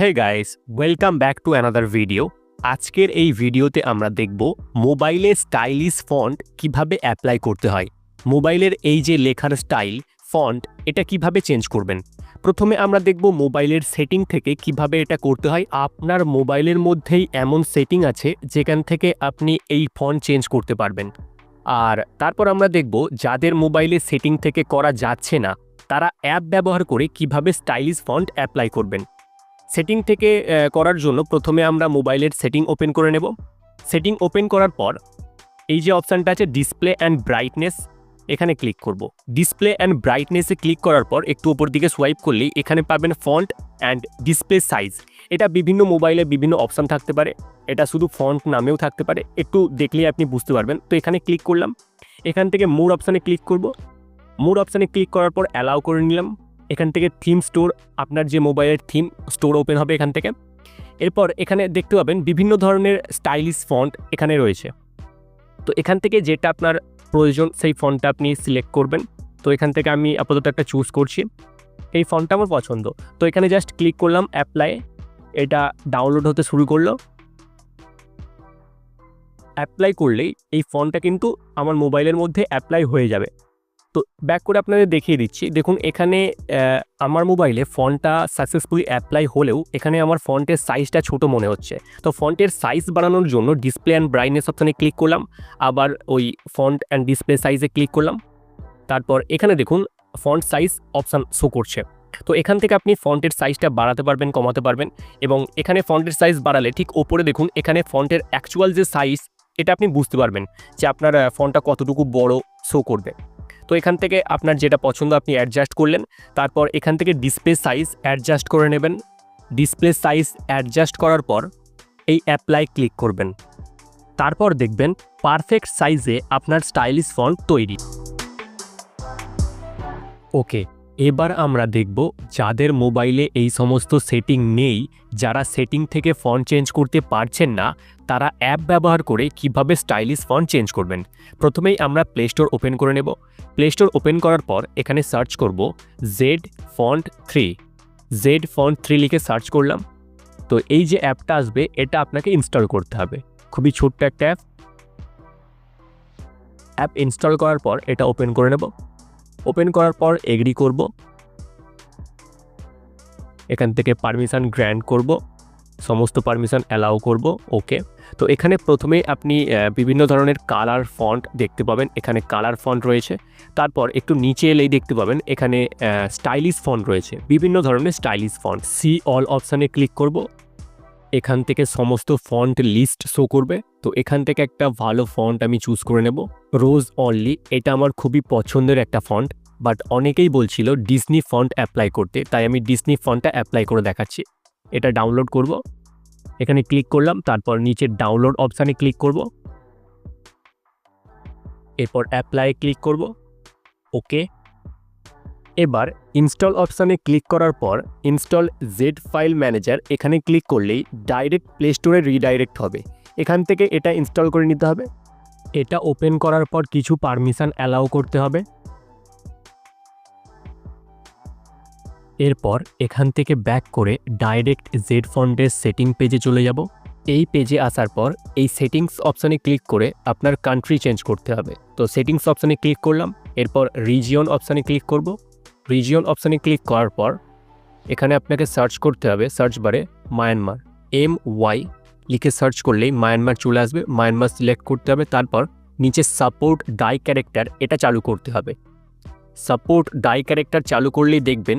Hey guys welcome back to another video আজকের এই ভিডিওতে আমরা দেখব মোবাইলে স্টাইলিশ ফন্ট কীভাবে অ্যাপ্লাই করতে হয়। মোবাইলের এই যে লেখার স্টাইল ফন্ট এটা কীভাবে চেঞ্জ করবেন? প্রথমে আমরা দেখব মোবাইলের সেটিং থেকে কীভাবে এটা করতে হয়। আপনার মোবাইলের মধ্যেই এমন সেটিং আছে যেখান থেকে আপনি এই ফন্ট চেঞ্জ করতে পারবেন। আর তারপর আমরা দেখব যাদের মোবাইলে সেটিং থেকে করা যাচ্ছে না, তারা অ্যাপ ব্যবহার করে কীভাবে স্টাইলিশ ফন্ট অ্যাপ্লাই করবেন। সেটিং থেকে করার জন্য প্রথমে আমরা মোবাইলের সেটিং ওপেন করে নেব। সেটিং ওপেন করার পর এই যে অপশানটা আছে ডিসপ্লে অ্যান্ড ব্রাইটনেস এখানে ক্লিক করব। ডিসপ্লে অ্যান্ড ব্রাইটনেসে ক্লিক করার পর একটু ওপর দিকে সোয়াইপ করলেই এখানে পাবেন ফন্ট অ্যান্ড ডিসপ্লে সাইজ এটা বিভিন্ন মোবাইলে বিভিন্ন অপশান থাকতে পারে। এটা শুধু ফন্ট নামেও থাকতে পারে। একটু দেখলেই আপনি বুঝতে পারবেন। তো এখানে ক্লিক করলাম। এখান থেকে মোর অপশানে ক্লিক করব। মোর অপশানে ক্লিক করার পর অ্যালাউ করে নিলাম। এখান থেকে থিম স্টোর আপনার যে মোবাইলের থিম স্টোর ওপেন হবে এখান থেকে। এরপর এখানে দেখতে পাবেন বিভিন্ন ধরনের স্টাইলিশ ফন্ট এখানে রয়েছে। তো এখান থেকে যেটা আপনার প্রয়োজন, সেই ফন্টটা আপনি সিলেক্ট করবেন। তো এখান থেকে আমি আপাতত একটা চুজ করছি। এই ফন্টটা আমার পছন্দ। তো এখানে জাস্ট ক্লিক করলাম অ্যাপ্লাই এটা ডাউনলোড হতে শুরু করল। অ্যাপ্লাই করলেই এই ফন্টটা কিন্তু আমার মোবাইলের মধ্যে অ্যাপ্লাই হয়ে যাবে। তো ব্যাক করে আপনাদের দেখিয়ে দিচ্ছি। দেখুন, এখানে আমার মোবাইলে ফন্টটা সাকসেসফুলি অ্যাপ্লাই হলেও এখানে আমার ফন্টের সাইজটা ছোট মনে হচ্ছে। তো ফন্টের সাইজ বাড়ানোর জন্য ডিসপ্লে অ্যান্ড ব্রাইটনেস অপশানে ক্লিক করলাম। আবার ওই ফন্ট অ্যান্ড ডিসপ্লে সাইজে ক্লিক করলাম। তারপর এখানে দেখুন ফন্ট সাইজ অপশান শো করছে। তো এখান থেকে আপনি ফন্টের সাইজটা বাড়াতে পারবেন, কমাতে পারবেন এবং এখানে ফন্টের সাইজ বাড়ালে ঠিক ওপরে দেখুন, এখানে ফন্টের অ্যাকচুয়াল যে সাইজ এটা আপনি বুঝতে পারবেন যে আপনার ফন্টটা কতটুকু বড় শো করবে। তো এখান থেকে আপনার যেটা পছন্দ আপনি অ্যাডজাস্ট করলেন। তারপর এখান থেকে ডিসপ্লে সাইজ অ্যাডজাস্ট করে নেবেন। ডিসপ্লে সাইজ অ্যাডজাস্ট করার পর এই অ্যাপ্লাই ক্লিক করবেন। তারপর দেখবেন পারফেক্ট সাইজে আপনার স্টাইলিশ ফন্ট তৈরি। ওকে এবার আমরা দেখব যাদের মোবাইলে এই সমস্ত সেটিং নেই, যারা সেটিং থেকে ফন্ট চেঞ্জ করতে পারছেন না, তারা অ্যাপ ব্যবহার করে কীভাবে স্টাইলিশ ফন্ট চেঞ্জ করবেন। প্রথমেই আমরা প্লে স্টোর ওপেন করে নেব। প্লে স্টোর ওপেন করার পর এখানে সার্চ করব Z font three Z font three লিখে সার্চ করলাম। তো এই যে অ্যাপটা আসবে, এটা আপনাকে ইনস্টল করতে হবে। খুবই ছোট্ট একটা অ্যাপ। অ্যাপ ইনস্টল করার পর এটা ওপেন করে নেব। ওপেন করার পর এগ্রি করব। এখান থেকে পারমিশান গ্র্যান্ড করব। সমস্ত পারমিশন অ্যালাউ করব। ওকে। তো এখানে প্রথমে আপনি বিভিন্ন ধরনের কালার ফন্ট দেখতে পাবেন। এখানে কালার ফন্ট রয়েছে। তারপর একটু নিচে এলেই দেখতে পাবেন, এখানে স্টাইলিশ ফন্ট রয়েছে। বিভিন্ন ধরনের স্টাইলিশ ফন্ট। সি অল অপশানে ক্লিক করব। এখান থেকে সমস্ত ফন্ট লিস্ট শো করবে। তো এখান থেকে একটা ভালো ফন্ট আমি চুজ করে নেব। রোজ অনলি এটা আমার খুবই পছন্দের একটা ফন্ট বাট অনেকেই বলছিল ডিসনি ফন্ট অ্যাপ্লাই করতে, তাই আমি ডিসনি ফন্টটা অ্যাপ্লাই করে দেখাচ্ছি। এটা ডাউনলোড করব। এখানে ক্লিক করলাম, তারপর নিচে ডাউনলোড অপশানে ক্লিক করব। এরপর অ্যাপ্লাই ক্লিক করব। ওকে এবার ইনস্টল অপশানে ক্লিক করার পর ইনস্টল জেড ফাইল ম্যানেজার এখানে ক্লিক করলেই ডাইরেক্ট প্লে স্টোরে রিডাইরেক্ট হবে। এখান থেকে এটা ইনস্টল করে নিতে হবে। এটা ওপেন করার পর কিছু পারমিশন অ্যালাউ করতে হবে। এরপর এখান থেকে ব্যাক করে ডাইরেক্ট জেড ফন্টের সেটিং পেজে চলে যাব। এই পেজে আসার পর এই সেটিংস অপশানে ক্লিক করে আপনার কান্ট্রি চেঞ্জ করতে হবে। তো সেটিংস অপশানে ক্লিক করলাম, এরপর রিজিয়ন অপশানে ক্লিক করব। রিজিয়ন অপশানে ক্লিক করার পর, এখানে আপনাকে সার্চ করতে হবে সার্চ বারে মায়ানমার এম ওয়াই লিখে সার্চ করলেই মায়ানমার চলে আসবে মায়ানমার সিলেক্ট করতে হবে, তারপর নিচে সাপোর্ট ডাই ক্যারেক্টার এটা চালু করতে হবে। সাপোর্ট ডাই ক্যারেক্টার চালু করলেই দেখবেন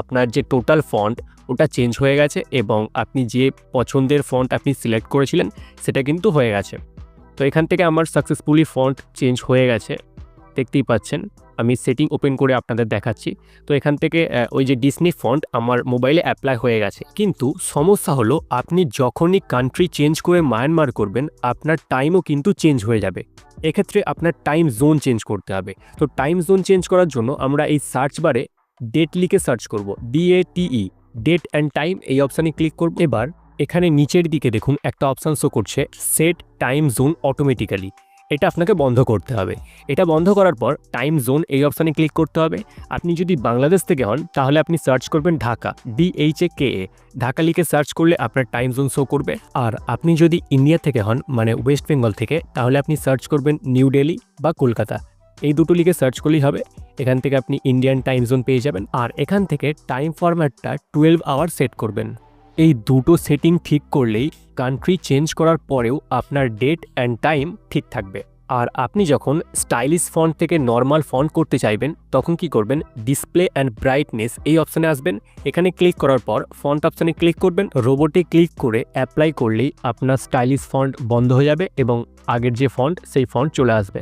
আপনার যে টোটাল ফন্ট ওটা চেঞ্জ হয়ে গেছে এবং আপনি যে পছন্দের ফন্ট আপনি সিলেক্ট করেছিলেন, সেটা কিন্তু হয়ে গেছে। তো এখান থেকে আমার সাকসেসফুলি ফন্ট চেঞ্জ হয়ে গেছে, দেখতেই পাচ্ছেন। আমি সেটিং ওপেন করে আপনাদের দেখাচ্ছি। তো এখান থেকে ওই যে ডিসনি ফন্ট আমার মোবাইলে অ্যাপ্লাই হয়ে গেছে। কিন্তু সমস্যা হলো, আপনি যখনই কান্ট্রি চেঞ্জ করে মায়ানমার করবেন, আপনার টাইমও কিন্তু চেঞ্জ হয়ে যাবে। এক্ষেত্রে আপনার টাইম জোন চেঞ্জ করতে হবে। তো টাইম জোন চেঞ্জ করার জন্য আমরা এই সার্চ বারে ডেট লিখে সার্চ করব। ডিএটিই ডেট অ্যান্ড টাইম এই অপশানে ক্লিক করব। এবার এখানে নিচের দিকে দেখুন, একটা অপশান শো করছে সেট টাইম জোন অটোমেটিক্যালি এটা আপনাকে বন্ধ করতে হবে। এটা বন্ধ করার পর টাইম জোন এই অপশানে ক্লিক করতে হবে। আপনি যদি বাংলাদেশ থেকে হন, তাহলে আপনি সার্চ করবেন Dhaka DH A K A Dhaka লিখে সার্চ করলে আপনার টাইম জোন শো করবে। আর আপনি যদি ইন্ডিয়া থেকে হন মানে ওয়েস্ট বেঙ্গল থেকে, তাহলে আপনি সার্চ করবেন নিউ দিল্লি বা কলকাতা এই দুটো লিখে সার্চ করলেই হবে। এখান থেকে আপনি ইন্ডিয়ান টাইম জোন পেয়ে যাবেন। আর এখান থেকে টাইম ফরম্যাটটা টুয়েলভ আওয়ার সেট করবেন। এই দুটো সেটিং ঠিক করলেই কান্ট্রি চেঞ্জ করার পরেও আপনার ডেট অ্যান্ড টাইম ঠিক থাকবে। আর আপনি যখন স্টাইলিশ ফন্ট থেকে নর্মাল ফন্ট করতে চাইবেন, তখন কি করবেন? ডিসপ্লে অ্যান্ড ব্রাইটনেস এই অপশানে আসবেন। এখানে ক্লিক করার পর ফন্ট অপশানে ক্লিক করবেন। রোবটে ক্লিক করে অ্যাপ্লাই করলেই আপনার স্টাইলিশ ফন্ট বন্ধ হয়ে যাবে এবং আগের যে ফন্ট সেই ফন্ট চলে আসবে।